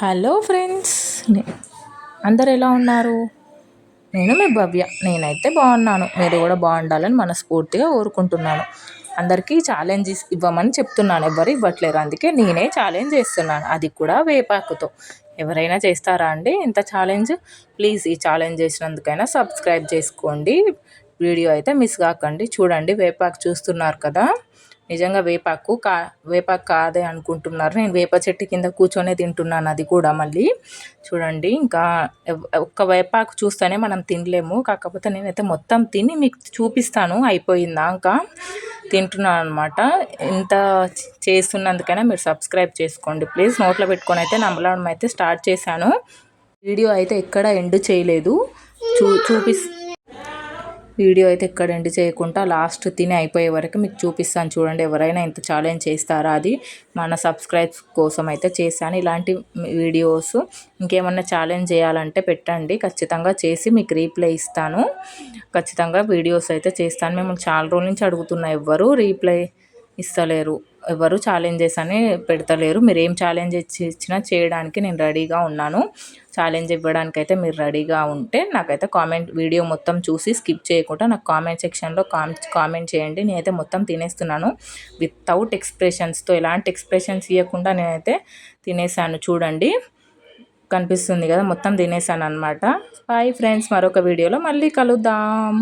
Hello friends అందరు ఎలా ఉన్నారు? నేను మీ భవ్య నేనైతే బాగున్నాను. మీరు కూడా బాగుండాలని మనస్ఫూర్తిగా కోరుకుంటున్నాను. అందరికీ ఛాలెంజెస్ ఇవ్వమని చెప్తున్నాను. ఎవరు ఇవ్వట్లేరు. అందుకే నేనే ఛాలెంజ్ చేస్తున్నాను. అది కూడా వేపాకుతో. ఎవరైనా చేస్తారా అండి? ఇంత ఛాలెంజ్ ప్లీజ్ ఈ ఛాలెంజ్ చేసినందుకైనా సబ్స్క్రైబ్ చేసుకోండి. వీడియో అయితే మిస్ కాకండి. చూడండి వేపాకు చూస్తున్నారు కదా? నిజంగా వేపాకు కా వేపాకు కాదే అనుకుంటున్నారు. నేను వేప చెట్టు కింద కూర్చొనే తింటున్నాను అది కూడా మళ్ళీ. చూడండి ఇంకా ఒక్క వేపాకు చూస్తేనే మనం తినలేము. కాకపోతే నేనైతే మొత్తం తిని మీకు చూపిస్తాను. అయిపోయిందాక తింటున్నాను అనమాట ఇంత చేస్తున్నందుకైనా మీరు సబ్స్క్రైబ్ చేసుకోండి. ప్లీజ్ నోట్లో పెట్టుకొని అయితే నమ్మలడం అయితే స్టార్ట్ చేశాను. వీడియో అయితే ఎక్కడ ఎండ్ చేయలేదు. చూ చూపిస్ వీడియో అయితే ఎక్కడ ఎండ్ చేయకుండా లాస్ట్ తిని అయిపోయే వరకు మీకు చూపిస్తాను చూడండి. ఎవరైనా ఇంత ఛాలెంజ్ చేస్తారా అది? మన సబ్స్క్రైబ్స్ కోసం అయితే చేశాను. ఇలాంటి వీడియోస్ ఇంకేమన్నా ఛాలెంజ్ చేయాలంటే పెట్టండి. ఖచ్చితంగా చేసి మీకు రీప్లై ఇస్తాను. ఖచ్చితంగా వీడియోస్ అయితే చేస్తాను. మేము చాలా రోజుల నుంచి అడుగుతున్నా ఎవ్వరు రీప్లై ఇస్తలేరు. ఎవరు ఛాలెంజెస్ అని పెడతలేరు. మీరు ఏం ఛాలెంజ్ ఇచ్చినా చేయడానికి నేను రెడీగా ఉన్నాను. ఛాలెంజ్ ఇవ్వడానికి అయితే మీరు రెడీగా ఉంటే నాకైతే కామెంట్ వీడియో మొత్తం చూసి స్కిప్ చేయకుండా నాకు కామెంట్ సెక్షన్లో కామెంట్ చేయండి. నేనైతే మొత్తం తినేస్తున్నాను. వితౌట్ ఎక్స్ప్రెషన్స్తో ఎలాంటి ఎక్స్ప్రెషన్స్ ఇవ్వకుండా నేనైతే తినేసాను. చూడండి. కనిపిస్తుంది కదా మొత్తం తినేసాను అనమాట బాయ్ ఫ్రెండ్స్ మరొక వీడియోలో మళ్ళీ కలుద్దాం.